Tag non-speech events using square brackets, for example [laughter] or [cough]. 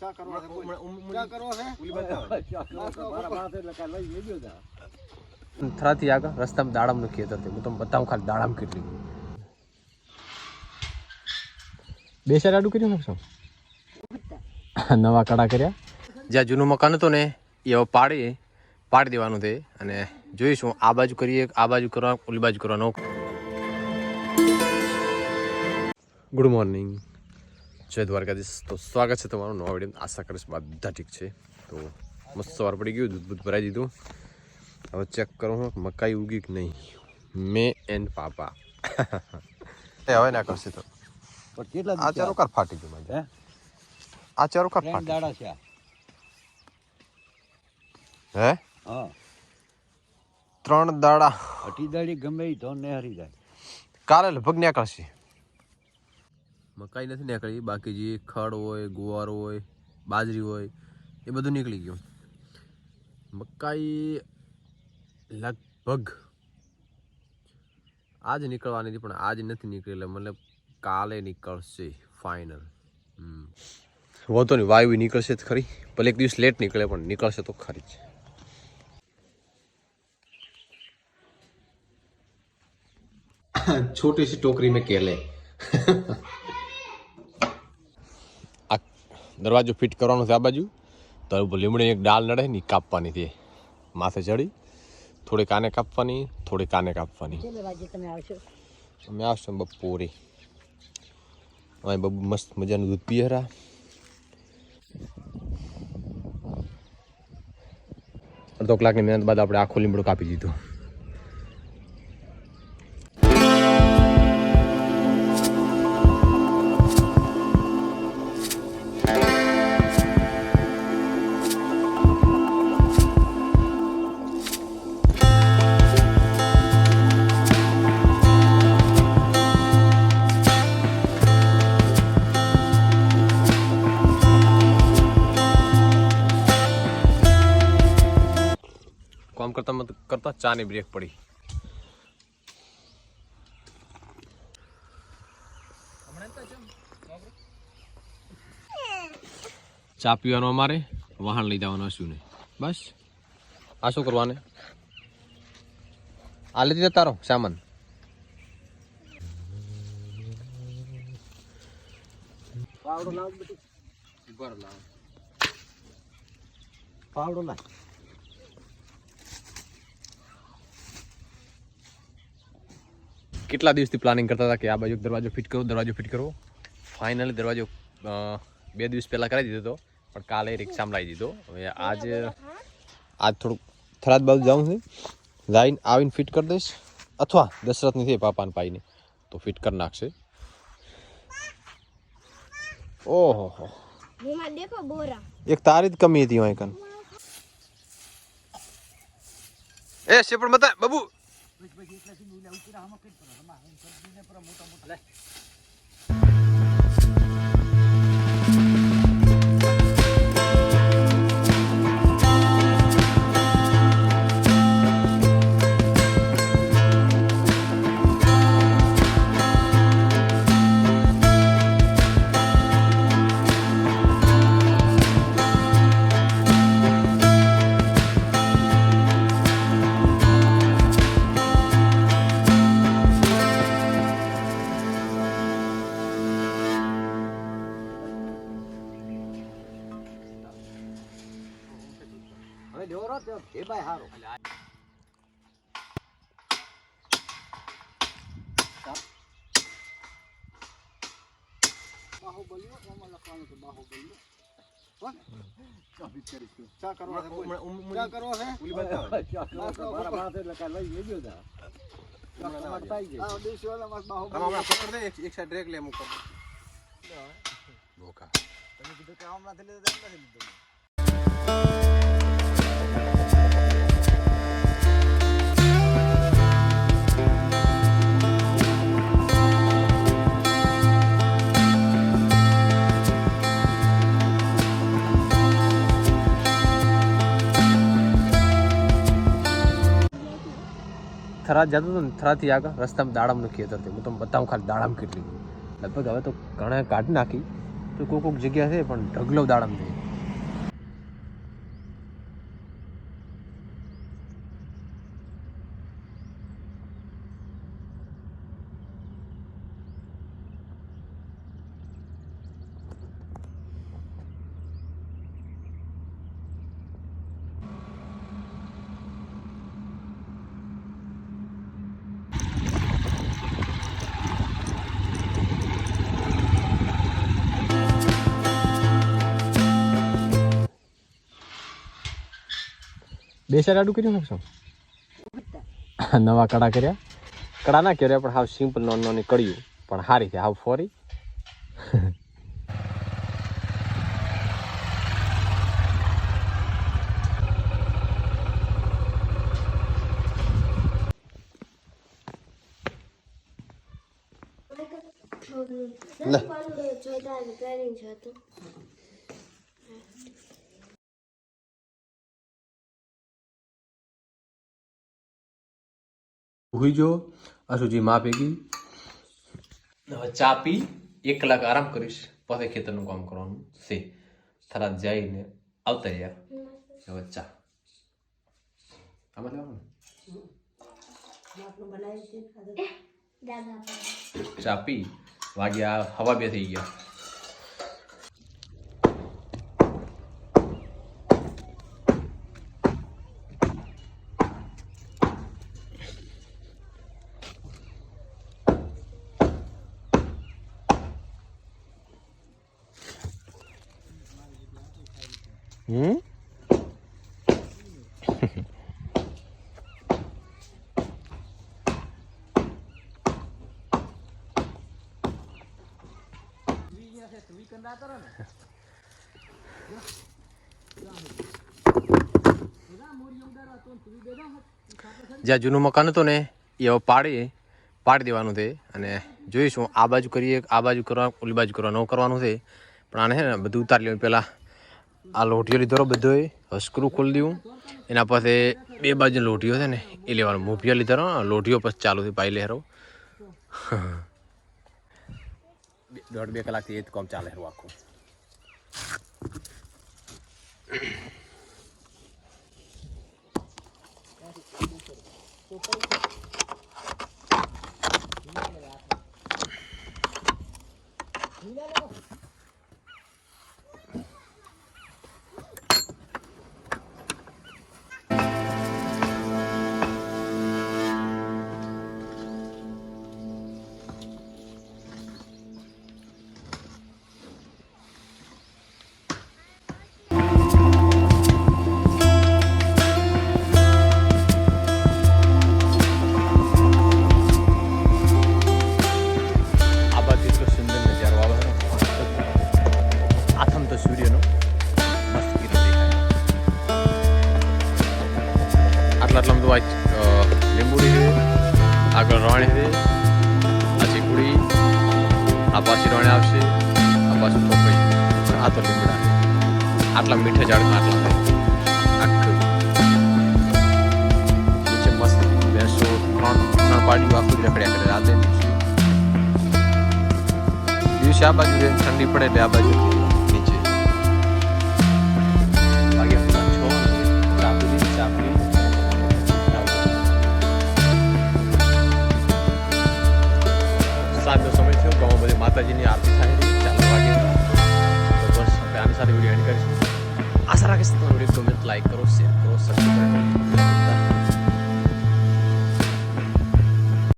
ચા કરવા કરવા છે. થરાથી આગળ રસ્તામાં દાડમનું ખેતર છે. હું તમને બતાવું ખાલી દાડમ કેટલી બે ચાર આડું કર્યું નાખશો [laughs] નવા કડા કર્યા. જ્યાં જૂનું મકાન હતું ને એ હવે પાડી પાડી દેવાનું છે. અને જોઈશું આ બાજુ કરીએ આ બાજુ કરવા ઓલી બાજુ કરવાનો ગુડ મોર્નિંગ જય દ્વારકાધીશ. તો સ્વાગત છે તમારું નવા વીડિયો આશા કરીશ બધા ઠીક છે. તો મસ્ત સવાર પડી ગયું દૂધ બૂધ ભરાઈ દીધું. હવે ચેક કરો હું મકાઈ ઉગી કે નહીં. મેં એન્ડ પાપા. એ હવે ના કરશે તો. કેટલા આ ચારો કાર ફાટી ગયું મારે હે? આ ચારો કાર ત્રણ ફાટી દાડા છે આ. હે? હા. ત્રણ દાડા. અઢી દાડી ગમે તો ને હરી જાય. કાલે લગભગ નીકળશે. મકાઈ નથી નીકળી બાકી જે ખડ હોય ગુવાર હોય બાજરી હોય એ બધું નીકળી ગયું મકાઈ લગભગ આજ નીકળવાની હતી પણ આજ નથી નીકળી એટલે મતલબ કાલે નીકળશે ફાઇનલ વાંધો નહીં વાયુ નીકળશે જ ખરી ભલે એક દિવસ લેટ નીકળે પણ નીકળશે તો ખરી જ छोटी सी टोकरी में केले દરવાજો ફિટ કરવાનો છે આ બાજુ. તો લીમડી એક ડાલ નડે ને કાપવાની છે. માથે ચડી. થોડી કાને કાપવાની થોડી કાને કાપવાની. અમે આવશું બપોરે. અહીં બબુ મસ્ત મજાનું દૂધ પીએ હરા. અડધો કલાકની મહેનત બાદ આપણે આખું લીમડું કાપી દીધો. કામ કરતા મત કરતા ચાની બ્રેક પડી. ચા પીવાનો અમારે વાહન લઈ જવાનું હશું ને. બસ. આ શું કરવાને? આ લીધી તારો સામાન. પાવડો લાવ. પાવડો લાવ. કેટલા દિવસથી પ્લાનિંગ કરતા હતા કે આ બાજુ દરવાજો ફિટ કરો દરવાજો ફિટ કરો ફાઇનલી દરવાજો બે દિવસ પહેલાં કરાવી દીધો હતો પણ કાલે રિક્ષામાં લાવી દીધો હવે આજ આજ થોડુંક થરાદ બાજુ જાઉં છે લાઈન આવીને ફિટ કરી દઈશ અથવા દશરથની થઈ પાપાને પાઈને તો ફિટ કરી નાખશે ઓહો હો એક તારી જ કમી હતી વાંકન એ શેપડ મતા બબુ હવે ઢોરો તો એ ભાઈ હારો બાહુબલીઓ એમાં લખવાનું છે બાહુબલીઓ હો? ચોવીસ કરીશું. ચા કરવા છે બોલ. ઉમ- ઉમ- આમાં હમણાં પકડ દે, એક- એક સાઈડ બ્રેક લે બોકા. તમે કીધું કે હમણાંથી લીધું તો એમ નથી લીધું. થરાદ જતો હતો ને, થરાદથી આગળ રસ્તામાં દાડમનું ખેતર થયું હું તમને બતાવું ખાલી દાડમ કેટલી લગભગ હવે તો ઘણા કાઢી નાખી. તો કોઈક કોઈક જગ્યા છે, પણ ઢગલો દાડમ છે. બે ચાર આડું કર્યું નાખશો [laughs] નવા કડા કર્યા. કડા ના કર્યા, પણ હાવ સિમ્પલ નોન નોની કડ્યું પણ સારી છે, હાવ ફોરી. જોઈતા પ્લાનિંગ છે હતું હુઈ જો અશુજી માં ભેગી. હવે ચા પી એક કલાક આરામ કરીશ. પછી ખેતરનું કામ કરવાનું છે. થરાદ જઈને આવતા રહ્યા. હવે ચા. આમાં લેવાનું? ચા પી. વાગ્યા હવા બે થઈ ગયા. હમ? જ્યાં જૂનું મકાન હતું ને, એ હવે પાડી પાડી દેવાનું છે. અને જોઈશું, આ બાજુ કરીએ, આ બાજુ કરવા, ઓલી બાજુ કરવા નવું કરવાનું છે. પણ આને છે ને, બધું ઉતારી લેવું પહેલાં આ લોટીઓ લીધો બધો સ્ક્રૂ ખોલી દેવું એના પાસે બે બાજુ લોટીઓ છે ને, એ લેવાનું. મૂપિયા લીધા લોટીઓ પછી ચાલુ થઈ પાઈ લેરો દોઢ બે કલાકથી એ જ કામ ચાલે આખું. આ આટલા બધું આ લીંબુડી છે. આગળ રવાણી છે. આ ચીકુડી આ પાછી રવાણી આવશે. આ પાછું પપઈ આ તો લીમડા આટલા મીઠા ઝાડમાં આટલા આખું. નીચે બેસો ત્રણ ત્રણ પાડીઓ આખું રાતે દિવસે. આ બાજુ ઠંડી પડે એટલે આ બાજુ.